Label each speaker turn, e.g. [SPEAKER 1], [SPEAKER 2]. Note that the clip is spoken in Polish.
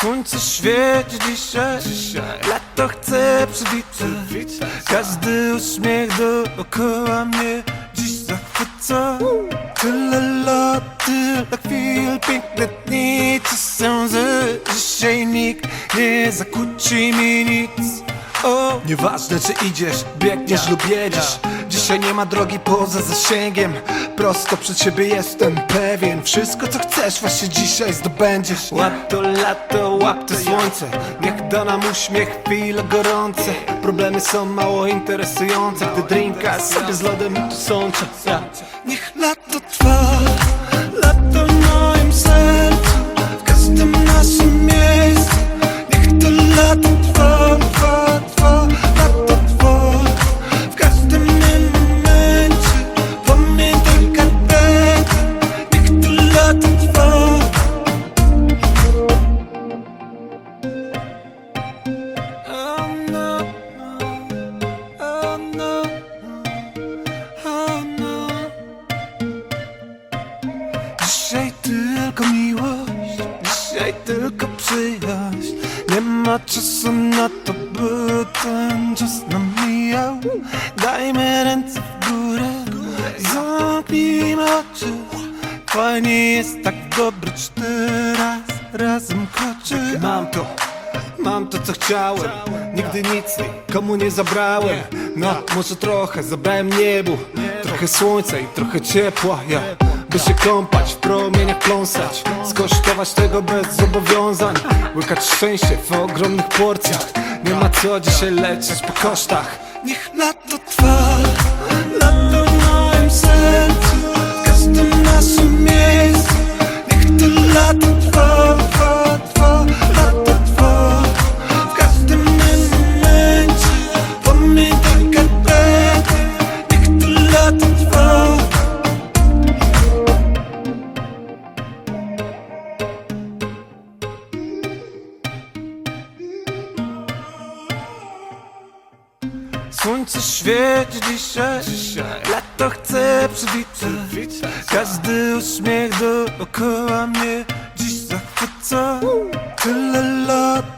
[SPEAKER 1] Słońce świeci dzisiaj, lato chce przywitać. Każdy uśmiech dookoła mnie dziś zachwyca. Tyle lat, tyle chwil, piękne dni, czy sądzę Dzisiaj nikt nie zakłóci mi nic. O, nieważne czy idziesz, biegniesz lub jedziesz Dzisiaj nie ma drogi poza zasięgiem. Prosto przed siebie jestem pewien. Wszystko co chcesz właśnie dzisiaj zdobędziesz. Łap to lato, łap to słońce. Niech da nam uśmiech chwile gorące. Problemy są mało interesujące. Gdy drinka sobie z lodem tu sączę. Niech lato trwa Nie ma czasu na to, by ten czas nam mijał Dajmy ręce w górę, zamknijmy oczy. Fajnie jest tak dobrze teraz razem kroczyć Mam to, mam to co chciałem. Nigdy nic nikomu nie zabrałem. No, może trochę zabrałem niebu Trochę słońca i trochę ciepła ja. By się kąpać, w promieniach pląsać Skosztować tego bez zobowiązań. Łykać szczęście w ogromnych porcjach Nie ma co dzisiaj lecieć po kosztach. Niech lato trwa Słońce świeci dzisiaj, lato chce przywitać Każdy uśmiech dookoła mnie dziś zachwyca. Tyle lat,